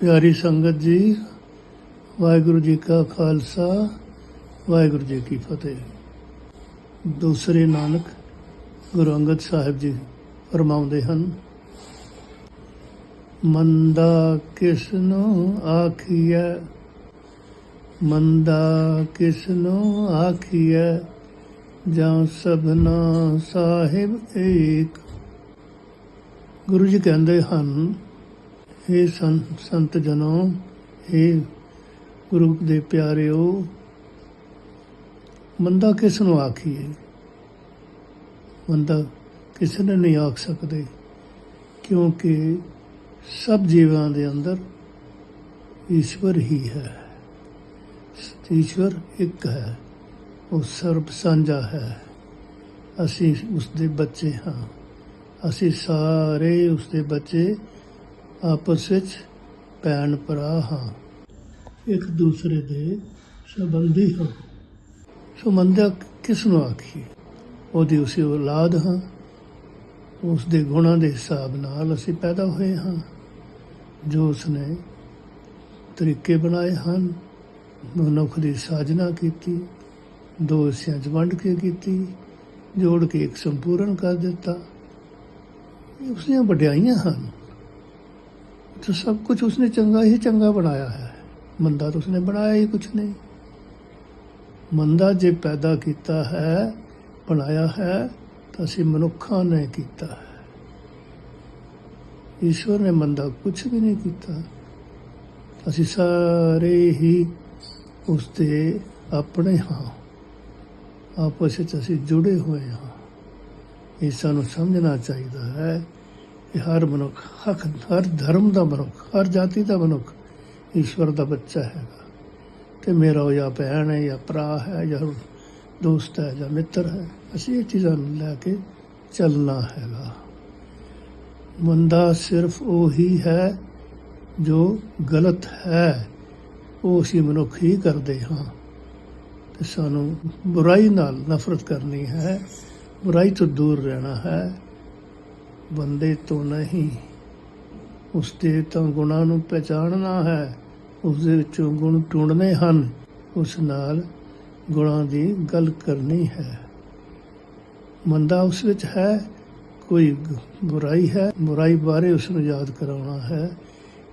ਪਿਆਰੀ ਸੰਗਤ ਜੀ, ਵਾਹਿਗੁਰੂ ਜੀ ਕਾ ਖਾਲਸਾ, ਵਾਹਿਗੁਰੂ ਜੀ ਕੀ ਫਤਿਹ। ਦੂਸਰੇ ਨਾਨਕ ਗੁਰੂ ਅੰਗਦ ਸਾਹਿਬ ਜੀ ਫਰਮਾਉਂਦੇ ਹਨ, ਮੰਦਾ ਕਿਸਨੂੰ ਆਖੀਐ, ਮੰਦਾ ਕਿਸਨੂੰ ਆਖੀਐ, ਜਾਂ ਸਭਨਾ ਸਾਹਿਬ ਏਕ। ਗੁਰੂ ਜੀ ਕਹਿੰਦੇ ਹਨ हे ਸੰਤ ਸੰਤ ਜਨੋ हे ਗੁਰੂ ਦੇ ਪਿਆਰਿਓ ਬੰਦਾ ਕਿਸ ਨੂੰ ਆਖੀਏ? ਬੰਦਾ ਕਿਸੇ ਨੇ ਨਹੀਂ ਆਖ ਸਕਦੇ? ਕਿਉਂਕਿ ਸਭ ਜੀਵਾਂ ਦੇ ਅੰਦਰ ਈਸ਼ਵਰ ਹੀ ਹੈ। ਈਸ਼ਵਰ ਇੱਕ ਹੈ, ਉਹ ਸਰਬ ਸਾਂਝਾ ਹੈ। ਅਸੀਂ ਉਸ ਦੇ ਬੱਚੇ ਹਾਂ। ਅਸੀਂ ਸਾਰੇ ਉਸ ਦੇ ਬੱਚੇ ਆਪਸ ਵਿੱਚ ਭੈਣ ਭਰਾ ਹਾਂ। ਇੱਕ ਦੂਸਰੇ ਦੇ ਸੰਬੰਧੀ ਹਾਂ। ਸੋ ਕਿਸ ਨੂੰ ਆਖੀ ਉਹਦੀ ਉਸੇ ਔਲਾਦ ਹਾਂ। ਉਸ ਦੇ ਗੁਣਾਂ ਦੇ ਹਿਸਾਬ ਨਾਲ ਅਸੀਂ ਪੈਦਾ ਹੋਏ ਹਾਂ। ਜੋ ਉਸਨੇ ਤਰੀਕੇ ਬਣਾਏ ਹਨ, ਮਨੁੱਖ ਦੀ ਸਾਜਨਾ ਕੀਤੀ, ਦੋ ਹਿੱਸਿਆਂ 'ਚ ਵੰਡ ਕੇ ਕੀਤੀ, ਜੋੜ ਕੇ ਇੱਕ ਸੰਪੂਰਨ ਕਰ ਦਿੱਤਾ। ਇਹ ਉਸਦੀਆਂ ਵਡਿਆਈਆਂ ਹਨ। तो सब कुछ उसने चंगा ही चंगा बनाया है मंदा तो उसने बनाया ही कुछ नहीं ਮੰਦਾ ਜੇ ਪੈਦਾ ਕੀਤਾ ਹੈ ਬਣਾਇਆ ਹੈ ਤਾਂ ਅਸੀਂ ਮਨੁੱਖਾਂ ਨੇ ਕੀਤਾ ਹੈ ਈਸ਼ਵਰ ਨੇ ਮੰਦਾ ਕੁਝ ਵੀ ਨਹੀਂ ਕੀਤਾ ਅਸੀਂ ਸਾਰੇ ਹੀ ਉਸ ਦੇ ਆਪਣੇ ਹਾਂ ਆਪਸ ਵਿੱਚ ਅਸੀਂ ਜੁੜੇ ਹੋਏ ਹਾਂ ਇਹ ਸਾਨੂੰ ਸਮਝਣਾ ਚਾਹੀਦਾ ਹੈ ਕਿ ਹਰ ਮਨੁੱਖ, ਹੱਕ, ਹਰ ਧਰਮ ਦਾ ਮਨੁੱਖ, ਹਰ ਜਾਤੀ ਦਾ ਮਨੁੱਖ ਈਸ਼ਵਰ ਦਾ ਬੱਚਾ ਹੈਗਾ। ਤੇ ਮੇਰਾ ਉਹ ਜਾਂ ਭੈਣ ਹੈ, ਜਾਂ ਭਰਾ ਹੈ, ਜਾਂ ਦੋਸਤ ਹੈ, ਜਾਂ ਮਿੱਤਰ ਹੈ, ਅਸੀਂ ਇਹ ਚੀਜ਼ਾਂ ਨੂੰ ਲੈ ਕੇ ਚੱਲਣਾ ਹੈਗਾ। ਬੰਦਾ ਸਿਰਫ ਉਹੀ ਹੈ ਜੋ ਗਲਤ ਹੈ, ਉਹ ਅਸੀਂ ਮਨੁੱਖ ਹੀ ਕਰਦੇ ਹਾਂ। ਤੇ ਸਾਨੂੰ ਬੁਰਾਈ ਨਾਲ ਨਫ਼ਰਤ ਕਰਨੀ ਹੈ, ਬੁਰਾਈ ਤੋਂ ਦੂਰ ਰਹਿਣਾ ਹੈ। ਬੰਦੇ ਤੋਂ ਨਹੀਂ। ਉਸ ਦੇ ਤਾਂ ਗੁਣਾਂ ਨੂੰ ਪਛਾਣਨਾ ਹੈ। ਉਸ ਦੇ ਵਿੱਚੋਂ ਗੁਣ ਢੂੰਡਨੇ ਹਨ। ਉਸ ਨਾਲ ਗੁਣਾਂ ਦੀ ਗੱਲ ਕਰਨੀ ਹੈ। ਮੰਦਾ ਉਸ ਵਿੱਚ ਹੈ। ਕੋਈ ਬੁਰਾਈ ਹੈ। ਬੁਰਾਈ ਬਾਰੇ ਉਸ ਨੂੰ ਯਾਦ ਕਰਾਉਣਾ ਹੈ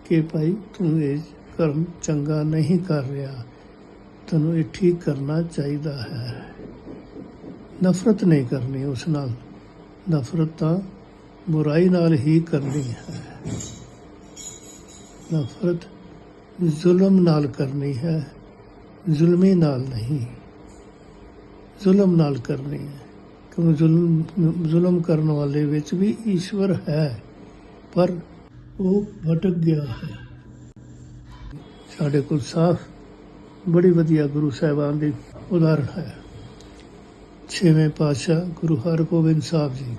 ਕਿ ਭਾਈ ਤੂੰ ਇਹ ਕਰਮ ਚੰਗਾ ਨਹੀਂ ਕਰ ਰਿਹਾ। ਤੈਨੂੰ ਇਹ ਠੀਕ ਕਰਨਾ ਚਾਹੀਦਾ ਹੈ। ਨਫ਼ਰਤ ਨਹੀਂ ਕਰਨੀ ਉਸ ਨਾਲ। ਨਫ਼ਰਤ ਤਾਂ ਬੁਰਾਈ ਨਾਲ ਹੀ ਕਰਨੀ ਹੈ। ਨਫ਼ਰਤ ਜ਼ੁਲਮ ਨਾਲ ਕਰਨੀ ਹੈ। ਜ਼ੁਲਮੀ ਨਾਲ ਨਹੀਂ। ਜ਼ੁਲਮ ਨਾਲ ਕਰਨੀ ਹੈ। ਕਿਉਂਕਿ ਜ਼ੁਲਮ ਜ਼ੁਲਮ ਕਰਨ ਵਾਲੇ ਵਿੱਚ ਵੀ ਈਸ਼ਵਰ ਹੈ, ਪਰ ਉਹ ਭਟਕ ਗਿਆ ਹੈ। ਸਾਡੇ ਕੋਲ ਸਾਫ਼, ਬੜੀ ਵਧੀਆ ਗੁਰੂ ਸਾਹਿਬਾਨ ਦੀ ਉਦਾਹਰਣ ਹੈ। ਛੇਵੇਂ ਪਾਤਸ਼ਾਹ ਗੁਰੂ ਹਰਗੋਬਿੰਦ ਸਾਹਿਬ ਜੀ।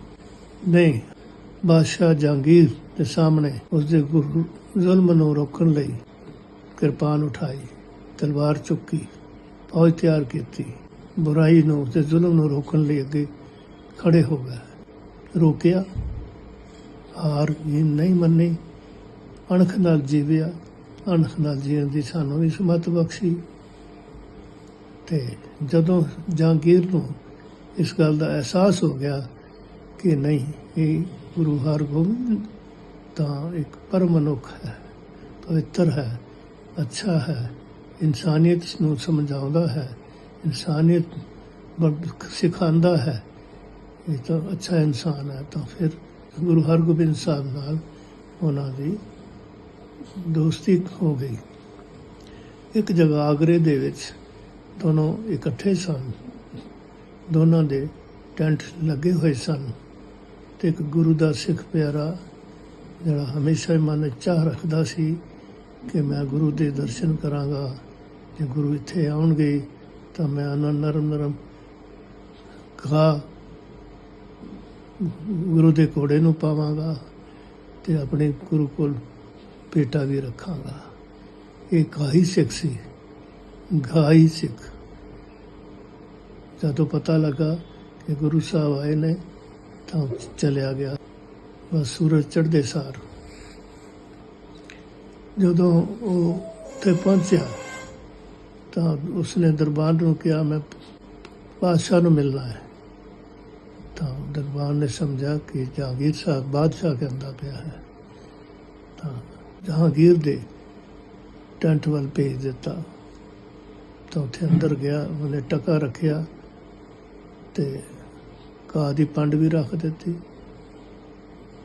ਨੇ ਬਾਦਸ਼ਾਹ ਜਹਾਂਗੀਰ ਦੇ ਸਾਹਮਣੇ ਉਸ ਦੇ ਗੁਰੂ ਜ਼ੁਲਮ ਨੂੰ ਰੋਕਣ ਲਈ ਕਿਰਪਾਨ ਉਠਾਈ, ਤਲਵਾਰ ਚੁੱਕੀ, ਫੌਜ ਤਿਆਰ ਕੀਤੀ। ਬੁਰਾਈ ਨੂੰ ਤੇ ਜ਼ੁਲਮ ਨੂੰ ਰੋਕਣ ਲਈ ਅੱਗੇ ਖੜੇ ਹੋ ਗਏ। ਰੋਕਿਆ, ਹਾਰ ਵੀ ਨਹੀਂ ਮੰਨੀ, ਅਣਖ ਨਾਲ ਜੀਵਿਆ, ਅਣਖ ਨਾਲ ਜੀਣ ਦੀ ਸਾਨੂੰ ਵੀ ਸਮਤ ਬਖਸ਼ੀ। ਤੇ ਜਦੋਂ ਜਹਾਂਗੀਰ ਨੂੰ ਇਸ ਗੱਲ ਦਾ ਅਹਿਸਾਸ ਹੋ ਗਿਆ ਕਿ ਨਹੀਂ, ਇਹ ਗੁਰੂ ਹਰਗੋਬਿੰਦ ਤਾਂ ਇੱਕ ਪਰਮਨੁੱਖ ਹੈ, ਪਵਿੱਤਰ ਹੈ, ਅੱਛਾ ਹੈ, ਇਨਸਾਨੀਅਤ ਨੂੰ ਸਮਝਾਉਂਦਾ ਹੈ, ਇਨਸਾਨੀਅਤ ਸਿਖਾਉਂਦਾ ਹੈ। ਇਹ ਤਾਂ ਅੱਛਾ ਇਨਸਾਨ ਹੈ, ਤਾਂ ਫਿਰ ਗੁਰੂ ਹਰਗੋਬਿੰਦ ਸਾਹਿਬ ਨਾਲ ਉਹਨਾਂ ਦੀ ਦੋਸਤੀ ਹੋ ਗਈ। ਇੱਕ ਜਗ੍ਹਾ ਆਗਰੇ ਦੇ ਵਿੱਚ ਦੋਨੋਂ ਇਕੱਠੇ ਸਨ, ਦੋਨਾਂ ਦੇ ਟੈਂਟ ਲੱਗੇ ਹੋਏ ਸਨ। ਤੇ ਇੱਕ ਗੁਰੂ ਦਾ ਸਿੱਖ ਪਿਆਰਾ ਜਿਹੜਾ ਹਮੇਸ਼ਾ ਹੀ ਮਨ ਵਿੱਚ ਚਾਹ ਰੱਖਦਾ ਸੀ ਕਿ ਮੈਂ ਗੁਰੂ ਦੇ ਦਰਸ਼ਨ ਕਰਾਂਗਾ, ਜੇ ਗੁਰੂ ਇੱਥੇ ਆਉਣਗੇ ਤਾਂ ਮੈਂ ਉਹਨਾਂ ਨਰਮ ਨਰਮ ਖਾ ਗੁਰੂ ਦੇ ਘੋੜੇ ਨੂੰ ਪਾਵਾਂਗਾ ਤੇ ਆਪਣੇ ਗੁਰੂ ਕੋਲ ਪੇਟਾ ਵੀ ਰੱਖਾਂਗਾ। ਇਹ ਗਾਹੀ ਸਿੱਖ ਸੀ ਗਾਈ ਸਿੱਖ। ਜਦੋਂ ਪਤਾ ਲੱਗਾ ਕਿ ਗੁਰੂ ਸਾਹਿਬ ਆਏ ਨੇ ਤਾਂ ਚਲਿਆ ਗਿਆ। ਬਸ ਸੂਰਜ ਚੜ੍ਹਦੇ ਸਾਰ। ਜਦੋਂ ਉਹ ਉੱਥੇ ਪਹੁੰਚਿਆ, ਤਾਂ ਉਸਨੇ ਦਰਬਾਰ ਨੂੰ ਕਿਹਾ, ਮੈਂ ਬਾਦਸ਼ਾਹ ਨੂੰ ਮਿਲਣਾ ਹੈ। ਤਾਂ ਦਰਬਾਰ ਨੇ ਸਮਝਿਆ ਕਿ ਜਹਾਂਗੀਰ ਸਾਹਿਬ ਬਾਦਸ਼ਾਹ ਕਹਿੰਦਾ ਪਿਆ ਹੈ। ਤਾਂ ਜਹਾਂਗੀਰ ਦੇ ਟੈਂਟ ਵੱਲ ਭੇਜ ਦਿੱਤਾ। ਤਾਂ ਉੱਥੇ ਅੰਦਰ ਗਿਆ, ਉਹਨੇ ਟਕਾ ਰੱਖਿਆ ਤੇ ਕਾਹ ਦੀ ਪੰਡ ਵੀ ਰੱਖ ਦਿੱਤੀ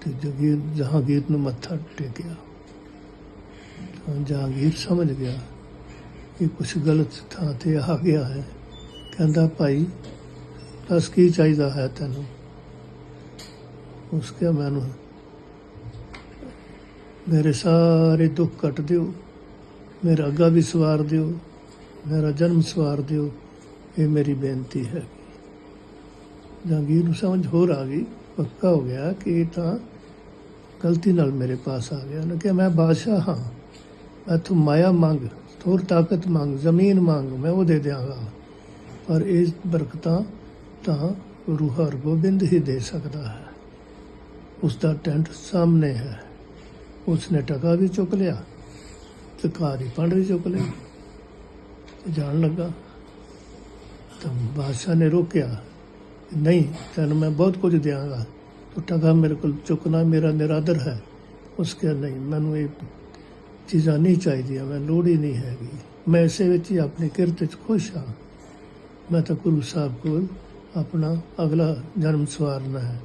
ਤੇ ਜਗੀਰ ਜਹਾਂਗੀਰ ਨੂੰ ਮੱਥਾ ਟੇਕਿਆ। ਤਾਂ ਜਹਾਂਗੀਰ ਸਮਝ ਗਿਆ ਕਿ ਕੁਝ ਗਲਤ ਥਾਂ ਤੇ ਆ ਗਿਆ ਹੈ। ਕਹਿੰਦਾ, ਭਾਈ, ਦੱਸ ਕੀ ਚਾਹੀਦਾ ਹੈ ਤੈਨੂੰ? ਉਸ ਕਿਹਾ ਮੈਨੂੰ, ਮੇਰੇ ਸਾਰੇ ਦੁੱਖ ਕੱਟ ਦਿਓ, ਮੇਰਾ ਅੱਗਾ ਵੀ ਸਵਾਰ ਦਿਓ, ਮੇਰਾ ਜਨਮ ਸਵਾਰ ਦਿਓ, ਇਹ ਮੇਰੀ ਬੇਨਤੀ ਹੈ। ਜਹਾਂਗੀਰ ਨੂੰ ਸਮਝ ਹੋਰ ਆ ਗਈ, ਪੱਕਾ ਹੋ ਗਿਆ ਕਿ ਇਹ ਤਾਂ ਗਲਤੀ ਨਾਲ ਮੇਰੇ ਪਾਸ ਆ ਗਿਆ। ਨਾ ਕਿ ਮੈਂ ਬਾਦਸ਼ਾਹ ਹਾਂ। ਮੈਂ ਮਾਇਆ ਮੰਗ ਥੋੜ ਤਾਕਤ ਮੰਗ, ਜ਼ਮੀਨ ਮੰਗ, ਮੈਂ ਉਹ ਦੇ ਦਿਆਂਗਾ। ਪਰ ਇਹ ਬਰਕਤਾਂ ਤਾਂ ਗੁਰੂ ਹਰਗੋਬਿੰਦ ਹੀ ਦੇ ਸਕਦਾ ਹੈ। ਉਸ ਦਾ ਟੈਂਟ ਸਾਹਮਣੇ ਹੈ। ਉਸਨੇ ਟਕਾ ਵੀ ਚੁੱਕ ਲਿਆ ਤੇ ਕਾਰੀ ਪੰਡ ਵੀ ਚੁੱਕ ਲਈ ਜਾਣ ਲੱਗਾ। ਤਾਂ ਬਾਦਸ਼ਾਹ ਨੇ ਰੋਕਿਆ। ਨਹੀਂ, ਤੈਨੂੰ ਮੈਂ ਬਹੁਤ ਕੁਝ ਦਿਆਂਗਾ। ਤੂੰ ਟਕਾ ਮੇਰੇ ਕੋਲ ਚੁੱਕਣਾ ਮੇਰਾ ਨਿਰਾਦਰ ਹੈ। ਉਸ ਕੇ ਨਹੀਂ, ਮੈਨੂੰ ਇਹ ਚੀਜ਼ਾਂ ਨਹੀਂ ਚਾਹੀਦੀਆਂ, ਮੈਂ ਲੋੜ ਹੀ ਨਹੀਂ ਹੈਗੀ। ਮੈਂ ਇਸੇ ਵਿੱਚ ਹੀ ਆਪਣੀ ਕਿਰਤ ਵਿੱਚ ਖੁਸ਼ ਹਾਂ। ਮੈਂ ਤਾਂ ਗੁਰੂ ਸਾਹਿਬ ਕੋਲ ਆਪਣਾ ਅਗਲਾ ਜਨਮ ਸਵਾਰਨਾ ਹੈ।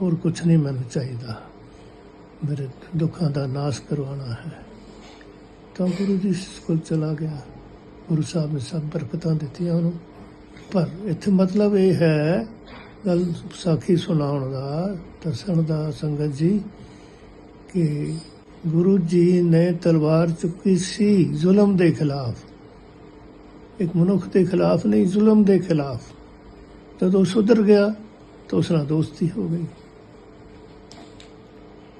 ਹੋਰ ਕੁਝ ਨਹੀਂ ਮੈਨੂੰ ਚਾਹੀਦਾ। ਮੇਰੇ ਦੁੱਖਾਂ ਦਾ ਨਾਸ਼ ਕਰਵਾਉਣਾ ਹੈ। ਤਾਂ ਗੁਰੂ ਜੀ ਕੋਲ ਚਲਾ ਗਿਆ। ਗੁਰੂ ਸਾਹਿਬ ਨੇ ਸਭ ਬਰਕਤਾਂ ਦਿੱਤੀਆਂ ਉਹਨੂੰ। ਪਰ ਇੱਥੇ ਮਤਲਬ ਇਹ ਹੈ ਗੱਲ ਸਾਖੀ ਸੁਣਾਉਣ ਦਾ ਦੱਸਣ ਦਾ ਸੰਗਤ ਜੀ, ਕਿ ਗੁਰੂ ਜੀ ਨੇ ਤਲਵਾਰ ਚੁੱਕੀ ਸੀ ਜ਼ੁਲਮ ਦੇ ਖਿਲਾਫ। ਇੱਕ ਮਨੁੱਖ ਦੇ ਖਿਲਾਫ ਨਹੀਂ, ਜ਼ੁਲਮ ਦੇ ਖਿਲਾਫ। ਜਦੋਂ ਸੁਧਰ ਗਿਆ, ਤਾਂ ਉਸ ਨਾਲ ਦੋਸਤੀ ਹੋ ਗਈ।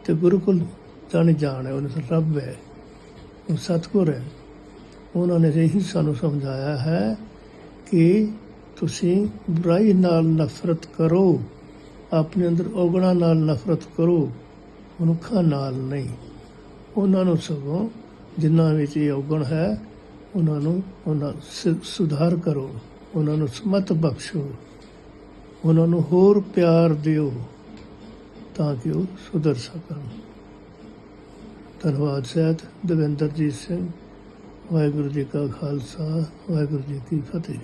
ਤੇ ਗੁਰੂ ਕੋਲ ਜਾਣ ਜਾਣ ਹੈ, ਉਹਨੇ ਰੱਬ ਹੈ, ਉਹ ਸਤਿਗੁਰ ਹੈ। ਉਹਨਾਂ ਨੇ ਇਹੀ ਸਾਨੂੰ ਸਮਝਾਇਆ ਹੈ ਕਿ ਤੁਸੀਂ ਬੁਰਾਈ ਨਾਲ ਨਫ਼ਰਤ ਕਰੋ, ਆਪਣੇ ਅੰਦਰ ਔਗਣਾ ਨਾਲ ਨਫ਼ਰਤ ਕਰੋ, ਮਨੁੱਖਾਂ ਨਾਲ ਨਹੀਂ। ਉਹਨਾਂ ਨੂੰ ਸਗੋਂ ਜਿਨ੍ਹਾਂ ਵਿੱਚ ਇਹ ਔਗਣ ਹੈ, ਉਹਨਾਂ ਨੂੰ ਉਹਨਾਂ ਸ- ਸੁਧਾਰ ਕਰੋ, ਉਹਨਾਂ ਨੂੰ ਸਮਤ ਬਖਸ਼ੋ, ਉਹਨਾਂ ਨੂੰ ਹੋਰ ਪਿਆਰ ਦਿਓ, ਤਾਂ ਕਿ ਉਹ ਸੁਧਰ ਸਕਣ ਧੰਨਵਾਦ ਸਹਿਤ ਦਵਿੰਦਰਜੀਤ ਸਿੰਘ, ਵਾਹਿਗੁਰੂ ਜੀ ਕਾ ਖਾਲਸਾ, ਵਾਹਿਗੁਰੂ ਜੀ ਕੀ ਫਤਿਹ।